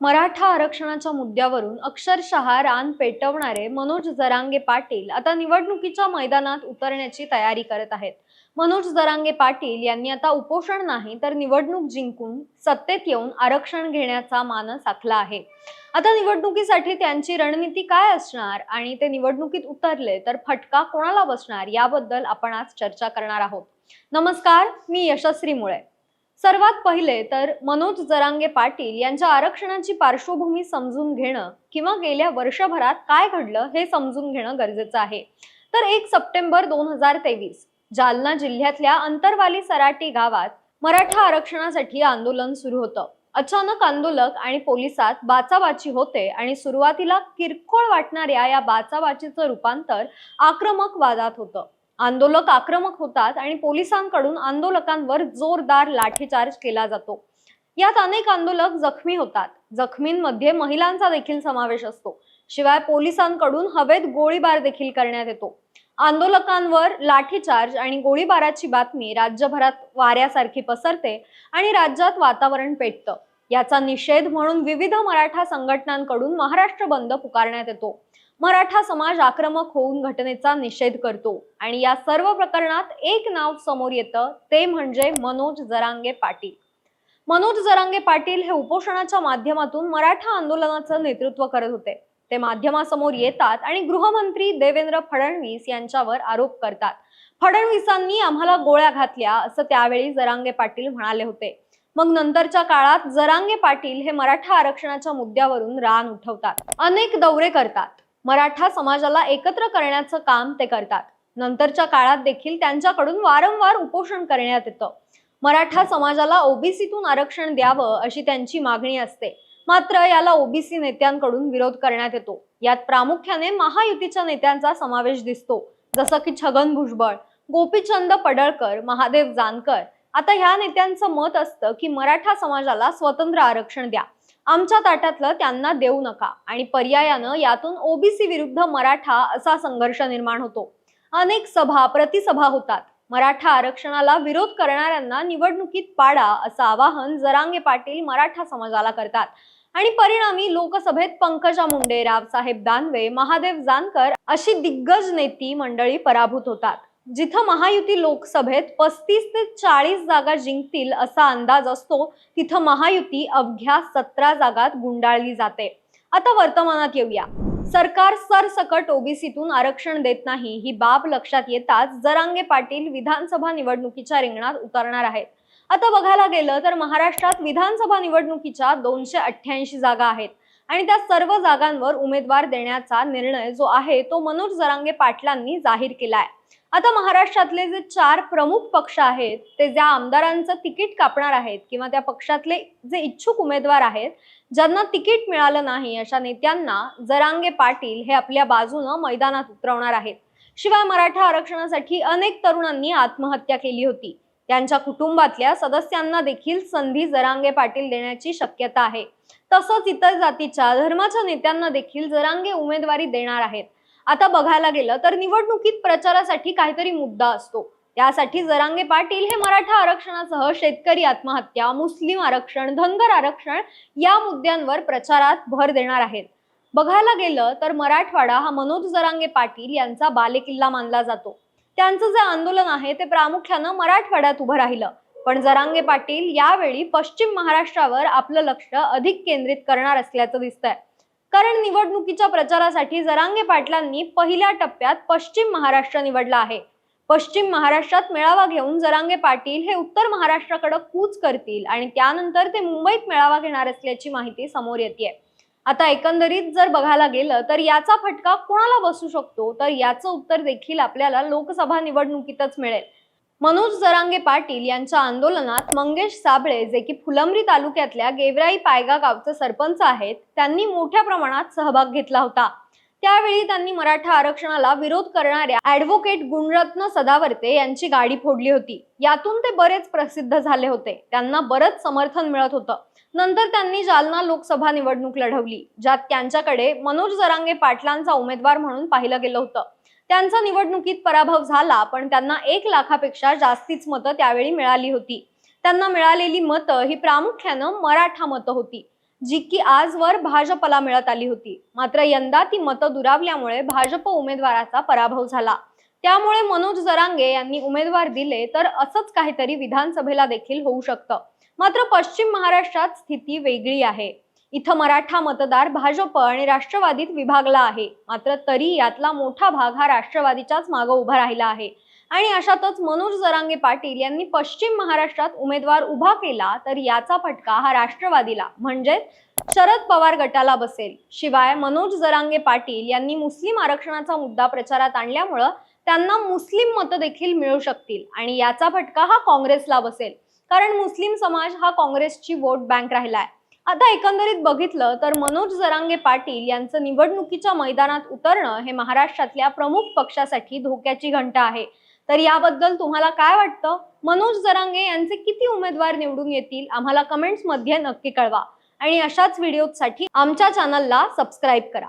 मराठा आरक्षणाच्या मुद्द्यावरून अक्षरशः रान पेटवणारे मनोज जरांगे पाटील आता निवडणुकीच्या मैदानात उतरण्याची तयारी करत आहेत. मनोज जरांगे पाटील यांनी आता उपोषण नाही तर निवडणूक जिंकून सत्तेत येऊन आरक्षण घेण्याचा मानस आखला आहे. आता निवडणुकीसाठी त्यांची रणनीती काय असणार आणि ते निवडणुकीत उतरले तर फटका कोणाला बसणार याबद्दल आपण आज चर्चा करणार आहोत. नमस्कार मी यशस्वी मुळे. सर्वात पहिले तर मनोज जरांगे पाटील यांच्या आरक्षणाची पार्श्वभूमी समजून घेणं किंवा गेल्या वर्षभरात काय घडलं हे समजून घेणं गरजेचं आहे. तर एक सप्टेंबर दोन हजार तेवीस जालना जिल्ह्यातल्या अंतरवाली सराटी गावात मराठा आरक्षणासाठी आंदोलन सुरू होतं. अचानक आंदोलक आणि पोलिसात बाचाबाची होते आणि सुरुवातीला किरकोळ वाटणाऱ्या या बाचाबाचीचं रूपांतर आक्रमक वादात होतं. आंदोलक आक्रमक होतात आणि पोलिसांकडून आंदोलकांवर जोरदार लाठीचार्ज केला जातो. यात अनेक आंदोलक जखमी होतात. जखमींमध्ये महिलांचा देखील समावेश असतो. शिवाय पोलिसांकडून हवेत गोळीबार देखील करण्यात येतो. आंदोलकांवर लाठीचार्ज आणि गोळीबाराची बातमी राज्यभरात वाऱ्यासारखी पसरते आणि राज्यात वातावरण पेटतं. याचा निषेध म्हणून विविध मराठा संघटनांकडून महाराष्ट्र बंद पुकारण्यात येतो. मराठा समाज आक्रमक होऊन घटनेचा निषेध करतो. आणि या सर्व प्रकरणात एक नाव समोर येतं ते म्हणजे मनोज जरांगे पाटील. मनोज जरांगे पाटील हे उपोषणाच्या माध्यमातून मराठा आंदोलनाचं नेतृत्व करत होते. ते माध्यमासमोर येतात आणि गृहमंत्री देवेंद्र फडणवीस यांच्यावर आरोप करतात. फडणवीसांनी आम्हाला गोळ्या घातल्या असं त्यावेळी जरांगे पाटील म्हणाले होते. मग नंतरच्या काळात जरांगे पाटील हे मराठा आरक्षणाच्या मुद्द्यावरून रान उठवतात. अनेक दौरे करतात. मराठा समाजाला एकत्र करण्याचं काम ते करतात. नंतरच्या काळात देखील त्यांच्याकडून वारंवार उपोषण करण्यात येतं. मराठा समाजाला ओबीसीतून आरक्षण द्यावं अशी त्यांची मागणी असते. मात्र याला ओबीसी नेत्यांकडून विरोध करण्यात येतो. यात प्रामुख्याने महायुतीच्या नेत्यांचा समावेश दिसतो. जसं की छगन भुजबळ गोपीचंद पडळकर महादेव जानकर. आता ह्या नेत्यांचं मत असतं की मराठा समाजाला स्वतंत्र आरक्षण द्या. आमच्या ताटातलं त्यांना देऊ नका. आणि पर्यायानं यातून ओबीसी विरुद्ध मराठा असा संघर्ष निर्माण होतो. अनेक सभा प्रतिसभा होतात. मराठा आरक्षणाला विरोध करणाऱ्यांना निवडणुकीत पाडा असं आवाहन जरांगे पाटील मराठा समाजाला करतात. आणि परिणामी लोकसभेत पंकजा मुंडे रावसाहेब दानवे महादेव जानकर अशी दिग्गज नेती मंडळी पराभूत होतात. जिथं महायुती लोकसभेत पस्तीस ते चाळीस जागा जिंकतील असा अंदाज असतो तिथं महायुती अवघ्या सतरा जागात गुंडाळली जाते. आता वर्तमानात येऊया. सरकार सरसकट ओबीसीतून आरक्षण देत नाही ही बाब लक्षात येताच जरांगे पाटील विधानसभा निवडणुकीच्या रिंगणात उतरणार आहेत. आता बघायला गेलं तर महाराष्ट्रात विधानसभा निवडणुकीच्या दोनशे अठ्ठ्याऐंशी जागा आहेत. आणि त्या सर्व जागांवर उमेदवार देण्याचा निर्णय जो आहे तो मनोज जरांगे पाटलांनी जाहीर केला आहे आता महाराष्ट्रातले जे चार प्रमुख पक्ष आहेत ते ज्या आमदारांचं तिकीट कापणार आहेत किंवा त्या पक्षातले जे इच्छुक उमेदवार आहेत ज्यांना तिकीट मिळालं नाही अशा नेत्यांना जरांगे पाटील हे आपल्या बाजूनं मैदानात उतरवणार आहेत. शिवाय मराठा आरक्षणासाठी अनेक तरुणांनी आत्महत्या केली होती. त्यांच्या कुटुंबातल्या सदस्यांना देखील संधी जरांगे पाटील देण्याची शक्यता आहे. तसंच इतर जातीच्या धर्माच्या नेत्यांना देखील जरांगे उमेदवारी देणार आहेत. आता बघायला गेलं तर निवडणुकीत प्रचारासाठी काहीतरी मुद्दा असतो. त्यासाठी जरांगे पाटील हे मराठा आरक्षणासह शेतकरी आत्महत्या मुस्लिम आरक्षण धनगर आरक्षण या मुद्द्यांवर प्रचारात भर देणार आहेत. बघायला गेलं तर मराठवाडा हा मनोज जरांगे पाटील यांचा बालेकिल्ला मानला जातो. त्यांचं जे आंदोलन आहे ते प्रामुख्यानं मराठवाड्यात उभं राहिलं. पण जरांगे पाटील यावेळी पश्चिम महाराष्ट्रावर आपलं लक्ष अधिक केंद्रित करणार असल्याचं दिसतंय. कारण निवडणुकीच्या प्रचारासाठी जरांगे पाटलांनी पहिल्या टप्प्यात पश्चिम महाराष्ट्र निवडला आहे. पश्चिम महाराष्ट्रात मेळावा घेऊन जरांगे पाटील हे उत्तर महाराष्ट्राकडे कूच करतील आणि त्यानंतर ते मुंबईत मेळावा घेणार असल्याची माहिती समोर येते आता एकंदरीत जर बघायला गेलं तर याचा फटका कोणाला बसू शकतो? तर याचं उत्तर देखील आपल्याला लोकसभा निवडणुकीतच मिळेल. मनोज जरांगे पाटील यांच्या आंदोलनात मंगेश साबळे जे की फुलंब्री तालुक्यातल्या गेवराई पायगा गावचे सरपंच आहेत त्यांनी मोठ्या प्रमाणात सहभाग घेतला होता. त्यावेळी त्यांनी मराठा आरक्षणाला विरोध करणाऱ्या ऍडव्होकेट गुणरत्न सदावर्ते यांची गाडी फोडली होती. यातून ते बरेच प्रसिद्ध झाले होते. त्यांना बरंच समर्थन मिळत होतं. नंतर त्यांनी जालना लोकसभा निवडणूक लढवली ज्यात त्यांच्याकडे मनोज जरांगे पाटलांचा उमेदवार म्हणून पाहिलं गेलं होतं. त्यांचा निवडणुकीत पराभव झाला पण त्यांना एक लाखापेक्षा जास्तीच मतं त्यावेळी मिळाली होती. त्यांना मिळालेली मतं ही प्रामुख्यानं मराठा मतं होती जी की आजवर भाजपला मिळत आली होती. मात्र यंदा ती मतं दुरावल्यामुळे भाजप उमेदवाराचा पराभव झाला. त्यामुळे मनोज जरांगे यांनी उमेदवार दिले तर असंच काहीतरी विधानसभेला देखील होऊ शकतं. मात्र पश्चिम महाराष्ट्रात स्थिती वेगळी आहे. इथं मराठा मतदार भाजप आणि राष्ट्रवादीत विभागला आहे. मात्र तरी यातला मोठा भाग हा राष्ट्रवादीच्याच मागे उभा राहिला आहे. आणि अशातच मनोज जरांगे पाटील यांनी पश्चिम महाराष्ट्रात उमेदवार उभा केला तर याचा फटका हा राष्ट्रवादीला म्हणजे शरद पवार गटाला बसेल. शिवाय मनोज जरांगे पाटील यांनी मुस्लिम आरक्षणाचा मुद्दा प्रचारात आणल्यामुळं त्यांना मुस्लिम मतं देखील मिळू शकतील आणि याचा फटका हा काँग्रेसला बसेल. कारण मुस्लिम समाज हा काँग्रेसची वोट बँक राहिलाय. आता एकंदरीत बघितलं तर मनोज जरांगे पाटील यांचं निवडणुकीच्या मैदानात उतरणं हे महाराष्ट्रातल्या प्रमुख पक्षासाठी धोक्याची घंटा आहे. तर याबद्दल तुम्हाला काय वाटतं? मनोज जरांगे यांचे किती उमेदवार निवडून येतील? आम्हाला कमेंट्समध्ये नक्की कळवा. आणि अशाच व्हिडिओसाठी आमच्या चॅनलला सबस्क्राईब करा.